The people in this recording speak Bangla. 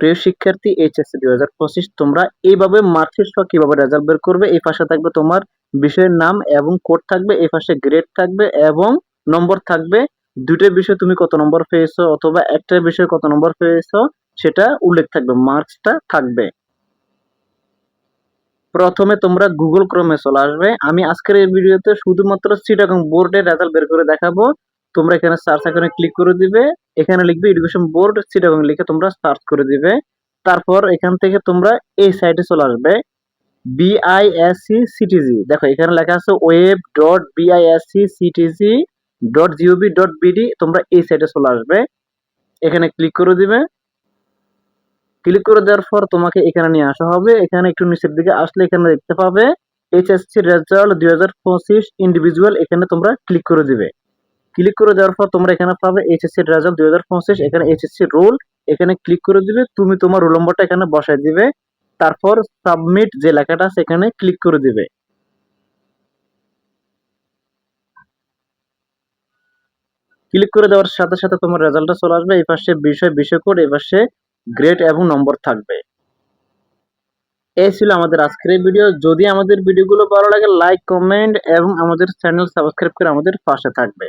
প্রিয় শিক্ষার্থী, এইচএসসি দুই হাজার পঁচিশ, তোমরা এইভাবে মার্কশিট সহ কীভাবে রেজাল্ট বের করবে? এই পাশে থাকবে তোমার বিষয়ের নাম এবং কোড থাকবে, এই পাশে গ্রেড থাকবে এবং নম্বর থাকবে। দুইটা বিষয় তুমি কত নম্বর পেয়েছ অথবা একটা বিষয়ে কত নম্বর পেয়েছ সেটা উল্লেখ থাকবে মার্কসটা থাকবে। প্রথমে তোমরা গুগল ক্রোমে চলে আসবে। আমি আজকের এই ভিডিওতে শুধুমাত্র সিটাগং বোর্ডের রেজাল্ট বের করে দেখাবো। তোমরা এখানে সার্চ আইকনে ক্লিক করে দিবে। এখানে লিখবে এডুকেশন বোর্ড সিটাগং লিখে তোমরা সার্চ করে দিবে। তারপর এখান থেকে তোমরা এই সাইটে চলে আসবে। বিআইএসসি সিটিজি দেখো, এখানে লেখা আছে web dot BISC CTG dot GOB dot BD তোমরা এই সাইটে চলে আসবে। এখানে ক্লিক করে দিবে। ক্লিক করে দেওয়ার পর তোমাকে এখানে নিয়ে আসা হবে। এখানে একটু নিচের দিকে আসলে এখানে দেখতে পাবে। এইচএসসি রেজাল্ট দুই হাজার পঁচিশ ইন্ডিভিজুয়াল এখানে তোমরা ক্লিক করে দিবে। ক্লিক করে দেওয়ার পর তোমরা এখানে পাবে এইচএসসি রেজাল্ট দুই হাজার পঁচিশ, এখানে এইচএসসি রোল এখানে ক্লিক করে দিবে, তুমি তোমার রোল নম্বরটা এখানে বসাই দিবে, তারপর সাবমিট যে লেখাটা এখানে ক্লিক করে দিবে। ক্লিক করে দেওয়ার সাথে সাথে তোমার রেজাল্টটা চলে আসবে, এই পাশে বিষয় বিষয় কোড, এই পাশে গ্রেড এবং নম্বর থাকবে। এই ছিল আমাদের আজকের ভিডিও। যদি আমাদের ভিডিওগুলো ভালো লাগে লাইক কমেন্ট এবং আমাদের চ্যানেল সাবস্ক্রাইব করে আমাদের পাশে থাকবে।